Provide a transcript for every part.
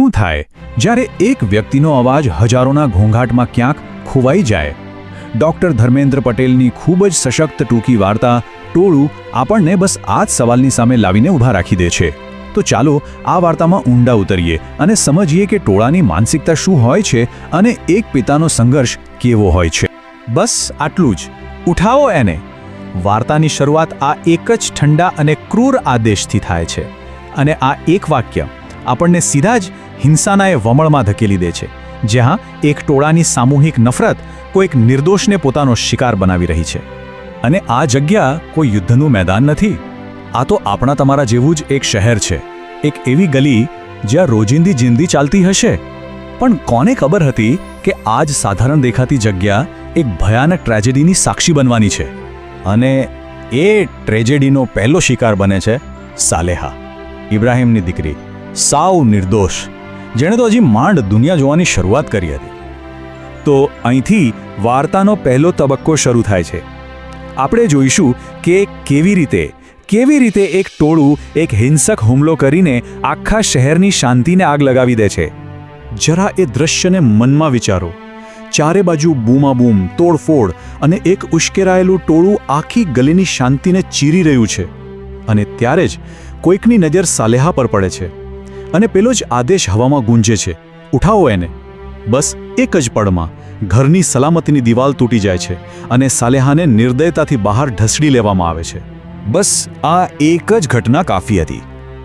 શું થાય? જ્યારે એક વ્યક્તિનો અવાજ હજારોના ઘોંઘાટમાં ક્યાંક ખોવાઈ જાય. ડૉક્ટર ધર્મેન્દ્ર પટેલની ખૂબ જ સશક્ત ટૂંકી વાર્તા, ટોળું, આપણને બસ આ જ સવાલની સામે લાવીને ઊભા રાખી દે છે. તો ચાલો, આ વાર્તામાં ઊંડા ઉતરીએ અને સમજીએ કે ટોળાની માનસિકતા શું હોય છે અને એક પિતાનો સંઘર્ષ કેવો હોય છે. બસ આટલું જ. ઉઠાવો એને. વાર્તાની શરૂઆત આ એક જ ઠંડા અને ક્રૂર આદેશથી થાય છે. અને આ એક વાક્ય આપણને સીધા જ હિંસાના એ વમળમાં ધકેલી દે છે, જ્યાં એક ટોળાની સામૂહિક નફરત કોઈક નિર્દોષને પોતાનો શિકાર બનાવી રહી છે. અને આ જગ્યા કોઈ યુદ્ધનું મેદાન નથી. આ તો આપણા તમારા જેવું જ એક શહેર છે, એક એવી ગલી જ્યાં રોજિંદી જિંદગી ચાલતી હશે. પણ કોને ખબર હતી કે આજ સાધારણ દેખાતી જગ્યા એક ભયાનક ટ્રેજેડીની સાક્ષી બનવાની છે? અને એ ટ્રેજેડીનો પહેલો શિકાર બને છે સાલેહા, ઇબ્રાહિમની દીકરી સાવ નિર્દોષ. જેણે તો હજી માંડ દુનિયા જોવાની શરૂઆત કરી હતી. તો અહીંથી વાર્તાનો પહેલો તબક્કો શરૂ થાય છે. આપણે જોઈશું કે કેવી રીતે કેવી રીતે એક ટોળું, એક હિંસક હુમલો કરીને આખા શહેરની શાંતિને આગ લગાવી દે છે. જરા એ દ્રશ્યને મનમાં વિચારો. ચારે બાજુ બૂમાબૂમ, તોડફોડ અને એક ઉશ્કેરાયેલું ટોળું આખી ગલીની શાંતિને ચીરી રહ્યું છે. અને ત્યારે જ કોઈકની નજર સાલેહા પર પડે છે. અને પેલો જ આદેશ હવામાં ગુંજે છે. ઉઠાવો એને. બસ એક જ પળમાં ઘરની સલામતીની દિવાલ તૂટી જાય છે અને સાલેહાને નિર્દયતાથી બહાર ઢસડી લેવામાં આવે છે. બસ આ એક જ ઘટના કાફી હતી.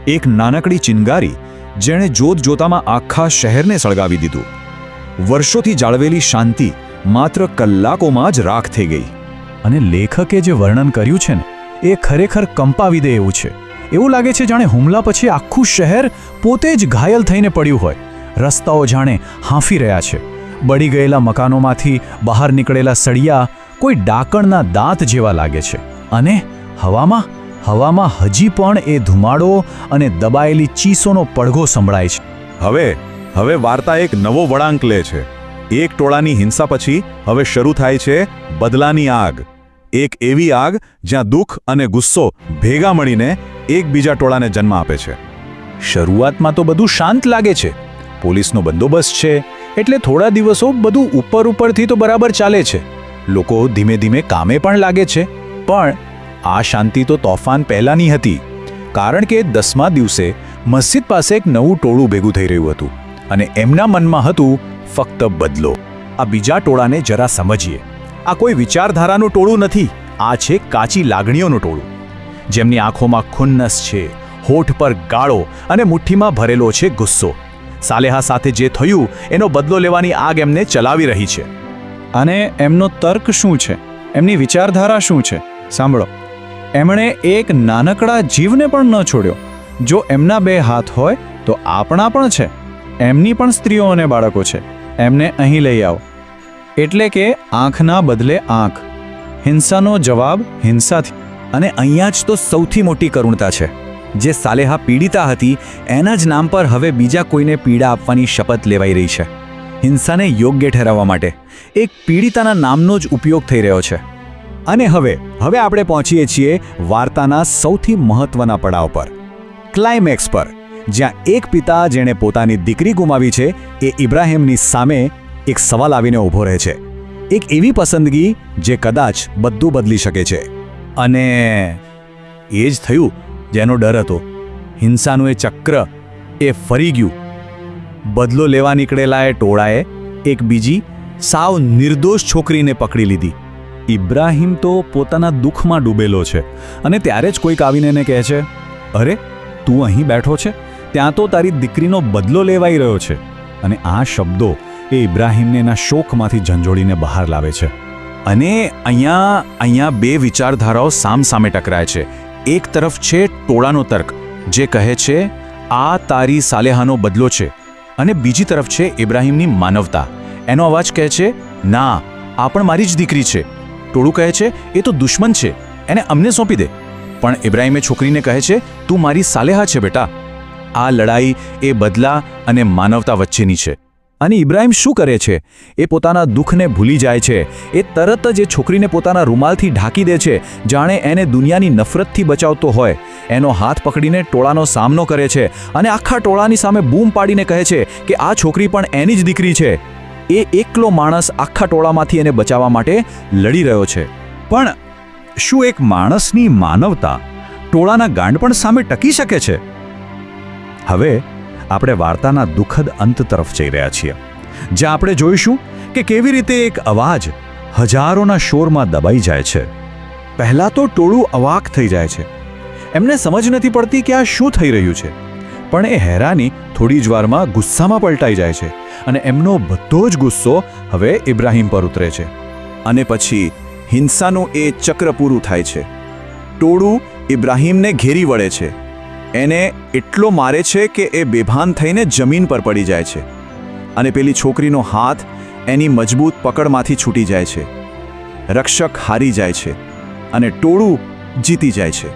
એક નાનકડી ચિનગારી જેણે જોત જોતામાં આખા શહેરને સળગાવી દીધું. વર્ષોથી જાળવેલી શાંતિ માત્ર કલાકોમાં જ રાખ થઈ ગઈ. અને લેખકે જે વર્ણન કર્યું છે ને, એ ખરેખર કંપાવી દે એવું છે. એવું લાગે છે જાણે હુમલા પછી આખું શહેર પોતે જ ઘાયલ થઈને પડ્યું હોય. રસ્તાઓ જાણે હાંફી રહ્યા છે. બળી ગયેલા મકાનોમાંથી બહાર નીકળેલા સળિયા કોઈ ડાકણના દાંત જેવા લાગે છે. અને હવામાં હવામાં હજી પણ એ ધુમાડો અને દબાયેલી ચીસોનો પડઘો સંભળાય છે. હવે હવે વાર્તા એક નવો વળાંક લે છે. એક ટોળાની હિંસા પછી હવે શરૂ થાય છે બદલાની આગ. એક એવી આગ જ્યાં દુઃખ અને ગુસ્સો ભેગા મળીને એકબીજા ટોળાને જન્મ આપે છે. શરૂઆતમાં તો બધું શાંત લાગે છે. પોલીસનો બંદોબસ્ત છે. એટલે થોડા દિવસો બધું ઉપર ઉપરથી તો બરાબર ચાલે છે. લોકો ધીમે ધીમે કામે પણ લાગે છે. પણ આ શાંતિ તો તોફાન પહેલાંની હતી. કારણ કે દસમા દિવસે મસ્જિદ પાસે એક નવું ટોળું ભેગું થઈ રહ્યું હતું અને એમના મનમાં હતું, ફક્ત બદલો. આ બીજા ટોળાને જરા સમજીએ. આ કોઈ વિચારધારાનું ટોળું નથી. આ છે કાચી લાગણીઓનું ટોળું. જેમની આંખોમાં ખુન્નસ છે, હોઠ પર ગાળો અને મુઠ્ઠીમાં ભરેલો છે ગુસ્સો. સાલેહા સાથે જે થયું, એનો બદલો લેવાની આગ એમને ચલાવી રહી છે. અને એમનો તર્ક શું છે? એમની વિચારધારા શું છે? સાંભળો. એમણે એક નાનકડા જીવને પણ ન છોડ્યો. જો એમના બે હાથ હોય, તો આપણા પણ છે. એમની પણ સ્ત્રીઓ અને બાળકો છે. એમને અહીં લઈ આવો. એટલે કે આંખના બદલે આંખ. હિંસાનો જવાબ હિંસાથી. અને અહીંયા જ તો સૌથી મોટી કરુણતા છે. જે સાલેહા પીડિતા હતી, એના જ નામ પર હવે બીજા કોઈને પીડા આપવાની શપથ લેવાઈ રહી છે. હિંસાને યોગ્ય ઠેરવવા માટે એક પીડિતાના નામનો જ ઉપયોગ થઈ રહ્યો છે. અને હવે હવે આપણે પહોંચીએ છીએ વાર્તાના સૌથી મહત્વના પડાવ પર. ક્લાઇમેક્સ પર, જ્યાં એક પિતા જેણે પોતાની દીકરી ગુમાવી છે, એ ઇબ્રાહિમની સામે એક સવાલ આવીને ઊભો રહે છે. એક એવી પસંદગી જે કદાચ બધું બદલી શકે છે. અને એ જ થયું જેનો ડર હતો. હિંસાનું એ ચક્ર એ ફરી ગયું. બદલો લેવા નીકળેલા એ ટોળાએ એક બીજી સાવ નિર્દોષ છોકરીને પકડી લીધી. ઇબ્રાહિમ તો પોતાના દુઃખમાં ડૂબેલો છે અને ત્યારે જ કોઈક આવીને એને કહે છે, અરે, તું અહીં બેઠો છે? ત્યાં તો તારી દીકરીનો બદલો લેવાઈ રહ્યો છે. અને આ શબ્દો એ ઇબ્રાહિમને એના શોકમાંથી ઝંઝોડીને બહાર લાવે છે. અને અહીંયા અહીંયા બે વિચારધારાઓ સામસામે ટકરાય છે. એક તરફ છે ટોળાનો તર્ક, જે કહે છે, આ તારી સાલેહાનો બદલો છે. અને બીજી તરફ છે ઇબ્રાહિમની માનવતા. એનો અવાજ કહે છે, ના, આ પણ મારી જ દીકરી છે. ટોળું કહે છે, એ તો દુશ્મન છે, એને અમને સોંપી દે. પણ ઇબ્રાહિમે છોકરીને કહે છે, તું મારી સાલેહા છે બેટા. આ લડાઈ એ બદલા અને માનવતા વચ્ચેની છે. અને ઇબ્રાહિમ શું કરે છે? એ પોતાના દુઃખને ભૂલી જાય છે. એ તરત જ એ છોકરીને પોતાના રૂમાલથી ઢાંકી દે છે. જાણે એને દુનિયાની નફરતથી બચાવતો હોય. એનો હાથ પકડીને ટોળાનો સામનો કરે છે અને આખા ટોળાની સામે બૂમ પાડીને કહે છે કે આ છોકરી પણ એની જ દીકરી છે. એ એકલો માણસ આખા ટોળામાંથી એને બચાવવા માટે લડી રહ્યો છે. પણ શું એક માણસની માનવતા ટોળાના ગાંડપણ સામે ટકી શકે છે? હવે આપણે વાર્તાના દુઃખદ અંત તરફ જઈ રહ્યા છીએ. જ્યાં આપણે જોઈશું કે કેવી રીતે એક અવાજ હજારોના શોરમાં દબાઈ જાય છે. પહેલાં તો ટોળું અવાક થઈ જાય છે. એમને સમજ નથી પડતી કે આ શું થઈ રહ્યું છે. પણ એ હેરાની થોડી જ વારમાં ગુસ્સામાં પલટાઈ જાય છે અને એમનો બધો જ ગુસ્સો હવે ઇબ્રાહીમ પર ઉતરે છે. અને પછી હિંસાનું એ ચક્ર પૂરું થાય છે. ટોળું ઇબ્રાહિમને ઘેરી વળે છે. એને એટલો મારે છે કે એ બેભાન થઈને જમીન પર પડી જાય છે અને પેલી છોકરીનો હાથ એની મજબૂત પકડમાંથી છૂટી જાય છે. રક્ષક હારી જાય છે અને ટોળું જીતી જાય છે.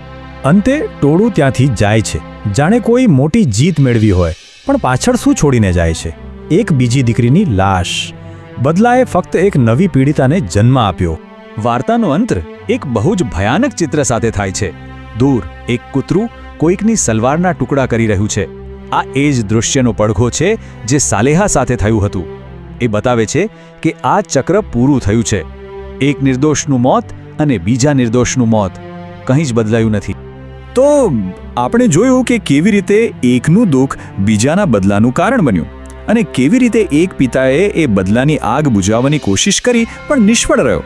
અંતે ટોળું ત્યાંથી જાય છે. જાણે કોઈ મોટી જીત મેળવી હોય, પણ પાછળ શું છોડીને જાય છે? એક બીજી દીકરીની લાશ. બદલાએ ફક્ત એક નવી પીડિતાને જન્મ આપ્યો. વાર્તાનો અંત એક બહુ જ ભયાનક ચિત્ર સાથે થાય છે. દૂર, એક કૂતરું કોઈકની સલવારના ટુકડા કરી રહ્યું છે. આ એ જ દૃશ્યનો પડઘો છે જે સાલેહા સાથે થયું હતું. એ બતાવે છે કે આ ચક્ર પૂરું થયું છે. એક નિર્દોષનું મોત અને બીજા નિર્દોષનું મોત. કંઈ જ બદલાયું નથી. તો આપણે જોયું કે કેવી રીતે એકનું દુઃખ બીજાના બદલાનું કારણ બન્યું અને કેવી રીતે એક પિતાએ એ બદલાની આગ બુઝાવવાની કોશિશ કરી પણ નિષ્ફળ રહ્યો.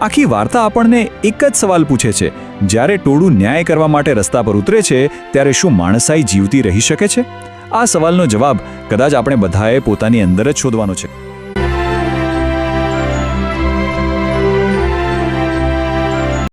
આખી વાર્તા આપણને એક જ સવાલ પૂછે છે. જ્યારે ટોળું ન્યાય કરવા માટે રસ્તા પર ઉતરે છે, ત્યારે શું માણસાઈ જીવતી રહી શકે છે? આ સવાલનો જવાબ કદાચ આપણે બધાએ પોતાની અંદર જ શોધવાનો છે.